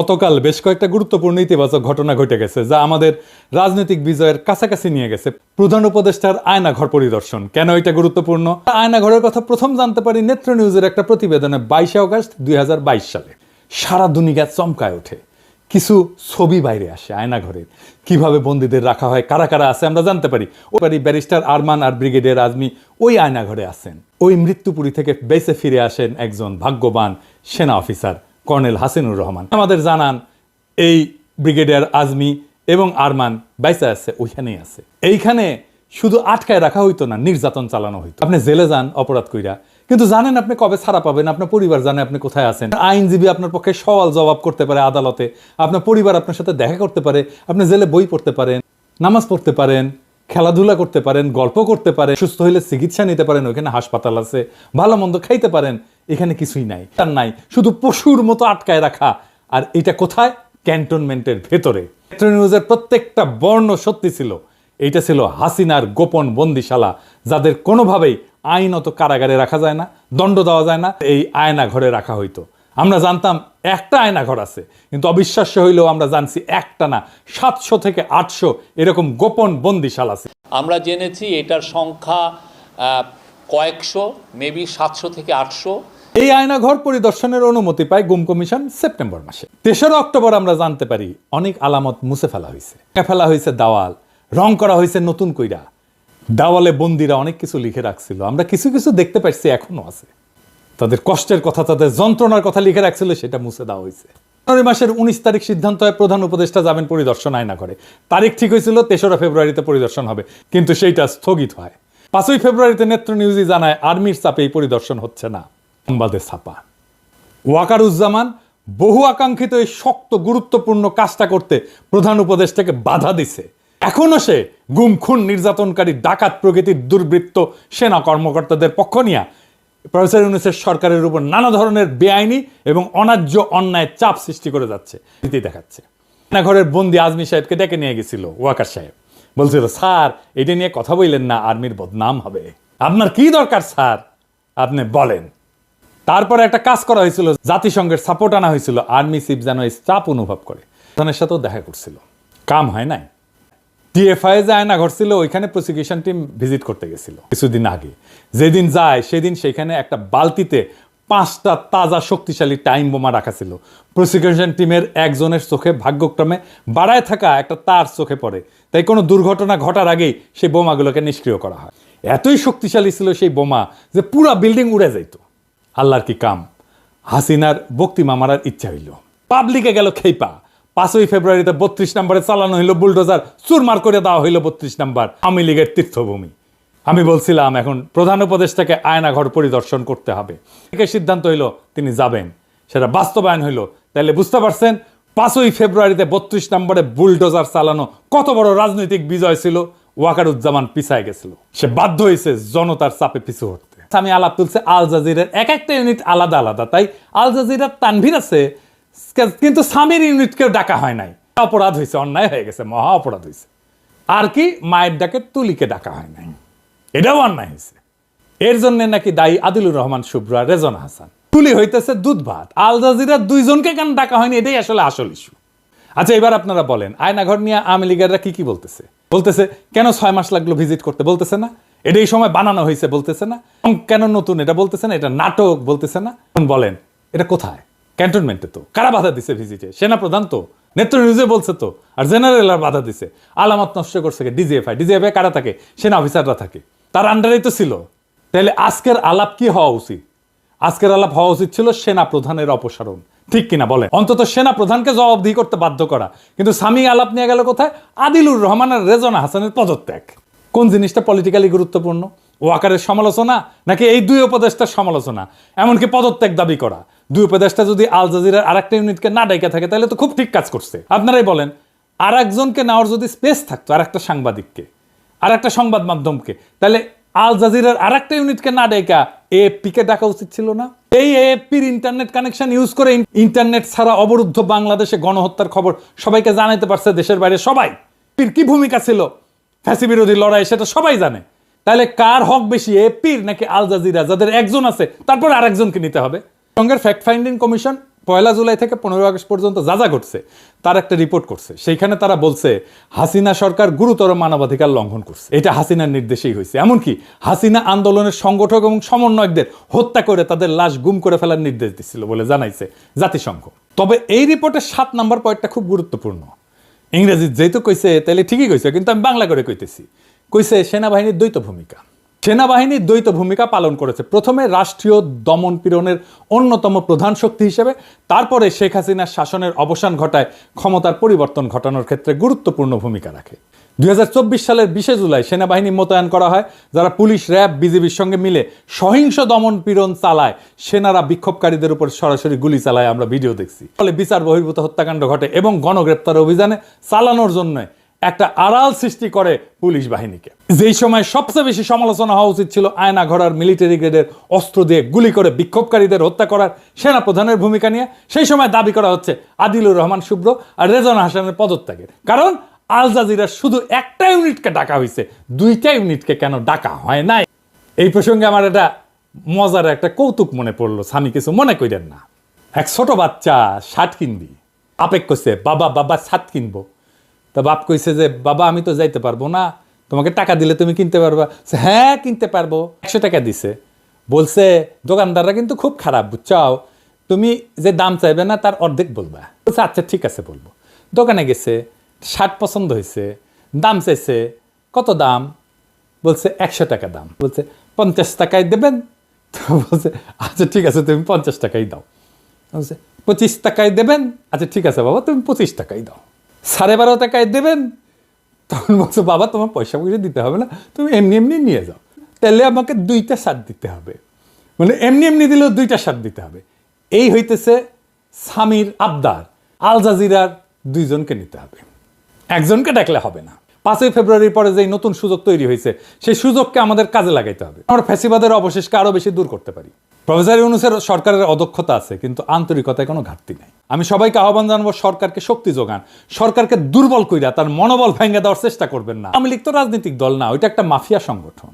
গতকাল বেশ কয়েকটা গুরুত্বপূর্ণ ইতিবাচক ঘটনা ঘটে গেছে, যা আমাদের রাজনৈতিক বিজয়ের কাছাকাছি নিয়ে গেছে। প্রধান উপদেষ্টার আয়নাঘর পরিদর্শন। কেন এটা গুরুত্বপূর্ণ? আয়নাঘরের কথা প্রথম জানতে পারি নেত্র নিউজের একটা প্রতিবেদনে বাইশে অগস্ট দুই সালে। সারা দুনিয়া চমকায় ওঠে। কিছু ছবি বাইরে আসে আয়নাঘরের কীভাবে বন্দীদের রাখা হয়, কারা কারা আছে আমরা জানতে পারি। ও পারি ব্যারিস্টার আরমান আর ব্রিগেডিয়ার আজমি ওই আয়নাঘরে আছেন। ওই মৃত্যুপুরী থেকে বেঁচে ফিরে আসেন একজন ভাগ্যবান সেনা অফিসার কর্নেল হাসিনুর রহমান। আমাদের জানান, এই ব্রিগেডিয়ার আজমি এবং আরমান বাইসা আছে, ওইখানেই আছে। এইখানে শুধু আটকায় রাখা হইতো না, নির্যাতন চালানো হইতো। আপনি জেলে যান অপরাধ কইরা। কিন্তু জানেন আপনি কবে ছাড়া পাবেন, আপনার পরিবার জানে আপনি কোথায় আছেন। আইনজীবী আপনার পক্ষে সওয়াল জবাব করতে পারে আদালতে, আপনার পরিবার আপনার সাথে দেখা করতে পারে, আপনি জেলে বই পড়তে পারেন, নামাজ পড়তে পারেন, খেলাধুলা করতে পারেন, গল্প করতে পারেন, সুস্থ হলে চিকিৎসা নিতে পারেন, ওইখানে হাসপাতাল আছে, ভালো মন্দ খাইতে পারেন এখানে কিছুই নাই তার নাই। শুধু পশুর মতো আটকায় রাখা। আর এটা কোথায়? ক্যান্টনমেন্টের ভেতরে। মেট্রো নিউজের প্রত্যেকটা বর্ণ সত্যি ছিল। এইটা ছিল হাসিনার গোপন বন্দিশালা, যাদের কোনোভাবেই আইনত কারাগারে রাখা যায় না, দণ্ড দেওয়া যায় না, এই আয়না ঘরে রাখা হইতো। আমরা জানতাম একটা আয়না ঘর আছে, কিন্তু অবিশ্বাস্য হইলেও আমরা জানছি একটা না, সাতশো থেকে আটশো এরকম গোপন বন্দিশালা আছে। আমরা জেনেছি এটার সংখ্যা কয়েকশো মেবি সাতশো থেকে আটশো। এই আয়নাঘর পরিদর্শনের অনুমতি পায় গুম কমিশন সেপ্টেম্বর মাসে। তেসরা অক্টোবর আমরা জানতে পারি অনেক আলামত মুছে ফেলা হয়েছে। ফেলা হয়েছে দাওয়াল, রং করা হয়েছে নতুন কইরা। দাওয়ালে বন্দিরা অনেক কিছু লিখে রাখছিল। আমরা কিছু কিছু দেখতে পাচ্ছি এখনও আছে। তাদের কষ্টের কথা, তাদের যন্ত্রণার কথা লিখে রাখছিল, সেটা মুছে দেওয়া হয়েছে। জানুয়ারি মাসের উনিশ তারিখ সিদ্ধান্ত হয় প্রধান উপদেষ্টা যাবেন পরিদর্শন আয়না করে তারিখ ঠিক হয়েছিল, তেসরা ফেব্রুয়ারিতে পরিদর্শন হবে, কিন্তু সেইটা স্থগিত হয়। পাঁচই ফেব্রুয়ারিতে নেত্র নিউজই জানায়, আর্মির চাপে এই পরিদর্শন হচ্ছে না। সংবাদে ছাপা। ওয়াকারুজ্জামান বহু আকাঙ্ক্ষিত এই শক্ত, গুরুত্বপূর্ণ কাজটা করতে প্রধান উপদেষ্টাকে বাধা দিছে। এখনও সে গুম, খুন, নির্যাতনকারী, ডাকাত প্রকৃতির দুর্বৃত্ত সেনা কর্মকর্তাদের পক্ষ নিয়া প্রফেসর ইউনুসের সরকারের উপর নানা ধরনের বেআইনি এবং অন্যায্য অন্যায় চাপ সৃষ্টি করে যাচ্ছে রীতি দেখাচ্ছে। ঘরের বন্দি আজমি সাহেবকে ডেকে নিয়ে গেছিল ওয়াকার সাহেব। বলছিল, স্যার, এটা নিয়ে কথা বললেন না, আর্মির বদনাম হবে। আপনার কি দরকার, স্যার? আপনি বলেন। তারপরে একটা কাজ করা হয়েছিল, জাতিসংঘের সাপোর্ট আনা হয়েছিল আর্মি চিফ যেন এই চাপ অনুভব করে। প্রধানের সাথেও দেখা করছিল। কাম হয় নাই। টিএফআই যে আয়না ঘটছিল, ওইখানে প্রসিকিউশন টিম ভিজিট করতে গেছিল, কিছুদিন আগে। যেদিন যায়, সেদিন সেখানে একটা বালতিতে পাঁচটা তাজা শক্তিশালী টাইম বোমা রাখা ছিল। প্রসিকিউশন টিমের একজনের চোখে ভাগ্যক্রমে বাড়ায় থাকা একটা তার চোখে পড়ে। তাই কোনো দুর্ঘটনা ঘটার আগেই সেই বোমাগুলোকে নিষ্ক্রিয় করা হয়। এতই শক্তিশালী ছিল সেই বোমা যে পুরা বিল্ডিং উড়ে যাইত। আল্লাহর কি কাম? হাসিনার বক্তিমা মারার ইচ্ছা হইল। পাবলিকে গেল খেইপা। পাঁচই ফেব্রুয়ারিতে বত্রিশ নম্বরে চালানো হইল বুলডোজার, চুরমার করে দেওয়া হইল বত্রিশ নম্বর। আওয়ামী লীগের তীর্থভূমি। আমি বলছিলাম, এখন প্রধান উপদেষ্টাকে আয়নাঘর পরিদর্শন করতে হবে। একে সিদ্ধান্ত হইল, তিনি যাবেন। সেটা বাস্তবায়ন হইল। তাহলে বুঝতে পারছেন, পাঁচই ফেব্রুয়ারিতে বত্রিশ নম্বরে বুলডোজার চালানো কত বড় রাজনৈতিক বিজয় ছিল, ওয়াকারুজ্জামান পিছায় গেছিল। সে বাধ্য হয়েছে জনতার চাপে পিছু হটতে। আমি আলাপ তুলছে আল জাজিরের এক একটা ইউনিট আলাদা আলাদা। তাই আল জাজিরার তানভীর আছে কিন্তু স্বামীর ইউনিটকেও ডাকা হয় নাই। অপরাধ হয়েছে অন্যায় হয়ে গেছে, মহা অপরাধ হয়েছে আর কি মায়ের ডাকে তুলিকে ডাকা হয় নাই। এটাও অন্যায় হয়েছে এর জন্য নাকি দায়ী আদিলুর রহমান শুভ্রা, রেজন হাসান। তুলি হইতেছে দুধ ভাত। আল জাজিরা দুইজনকে কেন ডাকা হয়নি, এটাই আসলে আসল ইস্যু আচ্ছা এবার আপনারা বলেন, আয়নাঘর নিয়ে আওয়ামী লীগেররা কি কি বলতেছে? বলতেছে, কেন ছয় মাস লাগল ভিজিট করতে? বলতেছে না? এটা এই সময় বানানো হয়েছে বলতেছে না। কেন নতুন এটা বলতেছে না, এটা নাটক বলতেছে না। বলেন, এটা কোথায়? ক্যান্টনমেন্টে তো। কারা বাধা দিছে ভিজিটে? সেনা প্রধান তো। নেত্র নিউজে বলছে তো, আর জেনারেল আর বাধা দিছে। আলামত নষ্ট করছে ডিজিএফআই ডিজিএফআই কারা থাকে? সেনা অফিসাররা থাকে। তার আন্ডারেই তো ছিল। তাহলে আজকের আলাপ কি হওয়া উচিত? আজকের আলাপ হওয়া উচিত ছিল সেনা প্রধানের অপসারণ। ঠিক কিনা বলে অন্তত সেনা প্রধানকে জবাবদিহি করতে বাধ্য করা। কিন্তু স্বামী আলাপ নিয়ে গেল কোথায়? আদিলুর রহমান আর রেজনা হাসানের পদত্যাগ। কোন জিনিসটা পলিটিক্যালি গুরুত্বপূর্ণ? ওয়াকারের সমালোচনা? নাকি এই দুই উপদেষ্টার সমালোচনা? এমনকি পদত্যাগ দাবি করা। দুই উপদেষ্টা যদি আল জাজিরার আর একটা ইউনিটকে না ডাইকা থাকে, তাহলে তো খুব ঠিক কাজ করছে। আপনারাই বলেন আর একজনকে নেওয়ার যদি স্পেস থাকতো আর একটা সাংবাদিককে আর একটা সংবাদ মাধ্যমকে, তাহলে আল জাজিরার আর একটা ইউনিটকে না ডেকা এএফপি কে ডাকা উচিত ছিল না? এই এএফপির ইন্টারনেট কানেকশন ইউজ করে ইন্টারনেট ছাড়া অবরুদ্ধ বাংলাদেশে গণহত্যার খবর সবাইকে জানাইতে পারছে দেশের বাইরে সবাই। পির কি ভূমিকা ছিল? ফ্যাসি বিরোধী লড়াই, সেটা সবাই জানে। তাহলে কার হক বেশি এপির নাকি আল জাজিরা যাদের একজন আছে, তারপর আরেকজনকে নিতে হবে। সঙ্গের ফ্যাক্ট ফাইন্ডিং কমিশন পয়লা জুলাই থেকে পনেরো আগস্ট পর্যন্ত যা যা ঘটছে, তার একটা রিপোর্ট করছে। সেইখানে তারা বলছে, হাসিনা সরকার গুরুতর মানবাধিকার লঙ্ঘন করছে। এটা হাসিনার নির্দেশেই হয়েছে। এমনকি হাসিনা আন্দোলনের সংগঠক এবং সমন্বয়কদের হত্যা করে তাদের লাশ গুম করে ফেলার নির্দেশ দিচ্ছিল বলে জানাইছে জাতিসংঘ। তবে এই রিপোর্টের সাত নম্বর পয়েন্টটা খুব গুরুত্বপূর্ণ। ইংরেজি যেহেতু কইছে তাহলে ঠিকই কইছে, কিন্তু আমি বাংলা করে কইতেছি। কইছে, সেনাবাহিনীর দ্বৈত ভূমিকা। সেনাবাহিনী দ্বৈত ভূমিকা পালন করেছে। প্রথমে রাষ্ট্রীয় দমন পীড়নের অন্যতম প্রধান শক্তি হিসেবে, তারপরে শেখ হাসিনার শাসনের অবসান ঘটায়, ক্ষমতার পরিবর্তন ঘটানোর ক্ষেত্রে গুরুত্বপূর্ণ ভূমিকা রাখে। দুই হাজার চব্বিশ সালের বিশে জুলাই সেনাবাহিনী মোতায়েন করা হয়, যারা পুলিশ, র্যাব, বিজিবির সঙ্গে মিলে সহিংস দমন পীড়ন চালায়। সেনারা বিক্ষোভকারীদের উপর সরাসরি গুলি চালায়, আমরা ভিডিও দেখছি। ফলে বিচার, বহির্ভূত হত্যাকাণ্ড ঘটে এবং গণগ্রেপ্তার অভিযানে চালানোর জন্য একটা আড়াল সৃষ্টি করে পুলিশ বাহিনীকে। যেই সময় সবচেয়ে বেশি সমালোচনা হওয়া উচিত ছিল আয়না ঘরার মিলিটারি গ্রেডের অস্ত্র দিয়ে গুলি করে বিক্ষোভকারীদের হত্যা করার সেনা প্রধানের ভূমিকা নিয়ে, সেই সময় দাবি করা হচ্ছে আদিলুর রহমান শুভ্র আর রেজন হাসানের পদত্যাগের। কারণ আল জাজিরা শুধু একটা ইউনিটকে ডাকা হয়েছে দুইটা ইউনিটকে কেন ডাকা হয় নাই? এই প্রসঙ্গে আমার একটা মজার একটা কৌতুক মনে পড়ল, স্বামী কিছু মনে করেন না। এক ছোট বাচ্চা শার্ট কিনবি। আপেক কইছে, বাবা বাবা, শার্ট কিনবো। তা বাপ কইছে যে, বাবা, আমি তো যাইতে পারব না। তোমাকে টাকা দিলে তুমি কিনতে পারবা। হ্যাঁ কিনতে পারব। একশো টাকা দিছে। বলছে, দোকানদাররা কিন্তু খুব খারাপ, বুঝছাও। তুমি যে দাম চাইবে না, তার অর্ধেক বলবা। বলছে আচ্ছা ঠিক আছে, বলব। দোকানে গেছে। শার্ট পছন্দ হয়েছে, দাম চাইছে, কত দাম? বলছে একশো টাকা দাম। বলছে পঞ্চাশ টাকায় দেবেন? তো বলছে আচ্ছা ঠিক আছে, তুমি পঞ্চাশ টাকাই দাও। বলছে, পঁচিশ টাকায় দেবেন? আচ্ছা ঠিক আছে বাবা, তুমি পঁচিশ টাকাই দাও। সাড়ে বারো টাকায় দেবেন? তখন বলছো, বাবা, তোমার পয়সা পয়সা দিতে হবে না, তুমি এমনি এমনি নিয়ে যাও। তাহলে আমাকে দুইটা সার দিতে হবে। মানে এমনি এমনি দিলেও দুইটা সার দিতে হবে। এই হইতেছে স্বামীর আবদার। আল জাজিরার দুইজনকে নিতে হবে। একজনকে ডাকলে হবে না। পাঁচই ফেব্রুয়ারির পরে যে নতুন সুযোগ তৈরি হয়েছে, সেই সুযোগকে আমাদের কাজে লাগাইতে হবে। আমরা ফ্যাসিবাদের অবশেষকে আরও বেশি দূর করতে পারি। প্রফেসর ইউনুসের সরকারের অদক্ষতা আছে, কিন্তু আন্তরিকতায় কোনো ঘাটতি নাই। আমি সবাইকে আহ্বান জানাব, সরকারকে শক্তি যোগান। সরকারকে দুর্বল কইরা তার মনোবল ভেঙে দেওয়ার চেষ্টা করবেন না। আমি লিখতো রাজনৈতিক দল না, ওইটা একটা মাফিয়া সংগঠন।